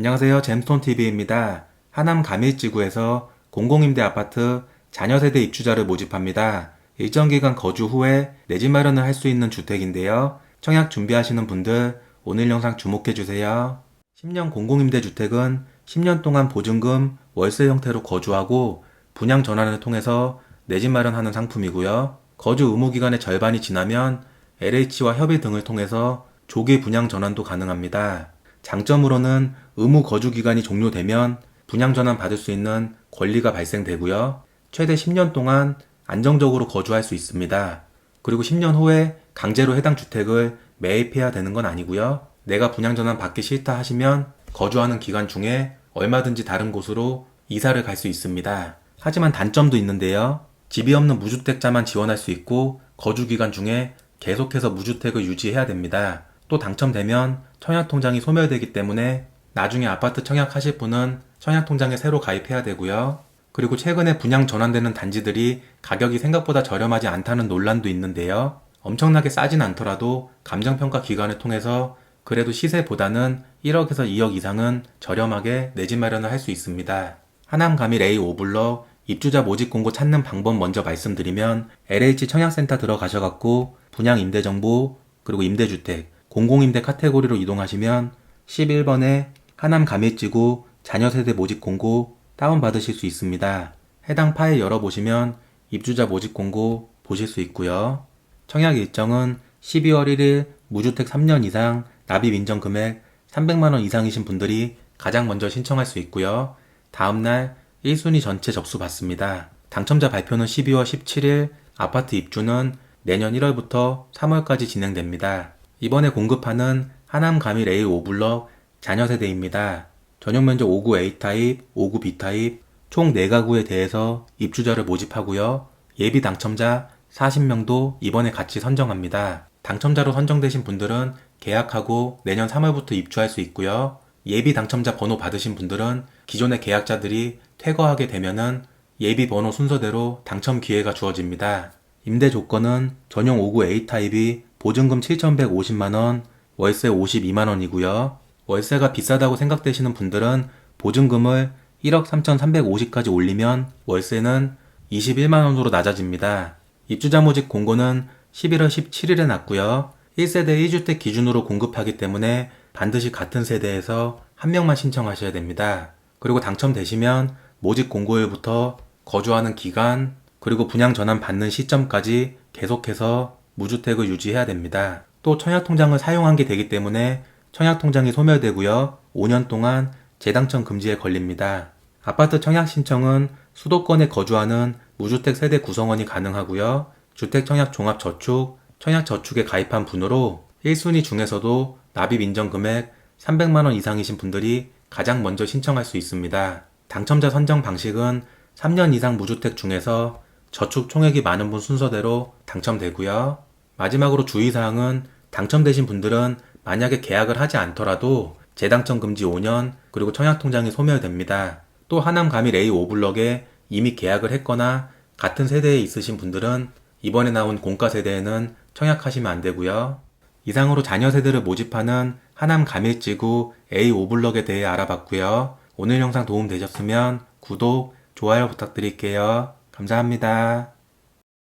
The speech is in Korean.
안녕하세요. 잼스톤TV입니다. 하남 가밀지구에서 공공임대 아파트 자녀세대 입주자를 모집합니다. 일정 기간 거주 후에 내 집 마련을 할 수 있는 주택인데요. 청약 준비하시는 분들 오늘 영상 주목해주세요. 10년 공공임대 주택은 10년 동안 보증금, 월세 형태로 거주하고 분양 전환을 통해서 내 집 마련하는 상품이고요. 거주 의무 기간의 절반이 지나면 LH와 협의 등을 통해서 조기 분양 전환도 가능합니다. 장점으로는 의무 거주 기간이 종료되면 분양 전환 받을 수 있는 권리가 발생되고요. 최대 10년 동안 안정적으로 거주할 수 있습니다. 그리고 10년 후에 강제로 해당 주택을 매입해야 되는 건 아니고요. 내가 분양 전환 받기 싫다 하시면 거주하는 기간 중에 얼마든지 다른 곳으로 이사를 갈 수 있습니다. 하지만 단점도 있는데요. 집이 없는 무주택자만 지원할 수 있고 거주 기간 중에 계속해서 무주택을 유지해야 됩니다. 또 당첨되면 청약통장이 소멸되기 때문에 나중에 아파트 청약하실 분은 청약통장에 새로 가입해야 되고요. 그리고 최근에 분양 전환되는 단지들이 가격이 생각보다 저렴하지 않다는 논란도 있는데요. 엄청나게 싸진 않더라도 감정평가 기관을 통해서 그래도 시세보다는 1억에서 2억 이상은 저렴하게 내 집 마련을 할 수 있습니다. 하남 가밀 A 5블럭 입주자 모집 공고 찾는 방법 먼저 말씀드리면 LH 청약센터 들어가셔갖고 분양 임대 정보 그리고 임대주택 공공임대 카테고리로 이동하시면 11번에 하남 가밀지구 자녀세대 모집 공고 다운받으실 수 있습니다. 해당 파일 열어보시면 입주자 모집 공고 보실 수 있고요. 청약 일정은 12월 1일 무주택 3년 이상 납입 인정 금액 300만원 이상이신 분들이 가장 먼저 신청할 수 있고요. 다음날 1순위 전체 접수 받습니다. 당첨자 발표는 12월 17일, 아파트 입주는 내년 1월부터 3월까지 진행됩니다. 이번에 공급하는 하남 가밀 A 5블럭 자녀 세대입니다. 전용 면적 5구 A 타입, 5구 B 타입, 총 4가구에 대해서 입주자를 모집하고요. 예비 당첨자 40명도 이번에 같이 선정합니다. 당첨자로 선정되신 분들은 계약하고 내년 3월부터 입주할 수 있고요. 예비 당첨자 번호 받으신 분들은 기존의 계약자들이 퇴거하게 되면은 예비 번호 순서대로 당첨 기회가 주어집니다. 임대 조건은 전용 5구 A 타입이 보증금 7,150만원, 월세 52만원이고요. 월세가 비싸다고 생각되시는 분들은 보증금을 1억 3,350까지 올리면 월세는 21만원으로 낮아집니다. 입주자 모집 공고는 11월 17일에 났고요. 1세대 1주택 기준으로 공급하기 때문에 반드시 같은 세대에서 한 명만 신청하셔야 됩니다. 그리고 당첨되시면 모집 공고일부터 거주하는 기간, 그리고 분양 전환 받는 시점까지 계속해서 무주택을 유지해야 됩니다. 또 청약통장을 사용한 게 되기 때문에 청약통장이 소멸되고요. 5년 동안 재당첨 금지에 걸립니다. 아파트 청약 신청은 수도권에 거주하는 무주택 세대 구성원이 가능하고요. 주택청약 종합저축, 청약저축에 가입한 분으로 1순위 중에서도 납입 인정 금액 300만원 이상이신 분들이 가장 먼저 신청할 수 있습니다. 당첨자 선정 방식은 3년 이상 무주택 중에서 저축 총액이 많은 분 순서대로 당첨되고요. 마지막으로 주의사항은 당첨되신 분들은 만약에 계약을 하지 않더라도 재당첨 금지 5년 그리고 청약통장이 소멸됩니다. 또 하남 가밀 A 5블럭에 이미 계약을 했거나 같은 세대에 있으신 분들은 이번에 나온 공가 세대에는 청약하시면 안 되고요. 이상으로 자녀 세대를 모집하는 하남 가밀지구 A 5블럭에 대해 알아봤고요. 오늘 영상 도움 되셨으면 구독, 좋아요 부탁드릴게요. 감사합니다.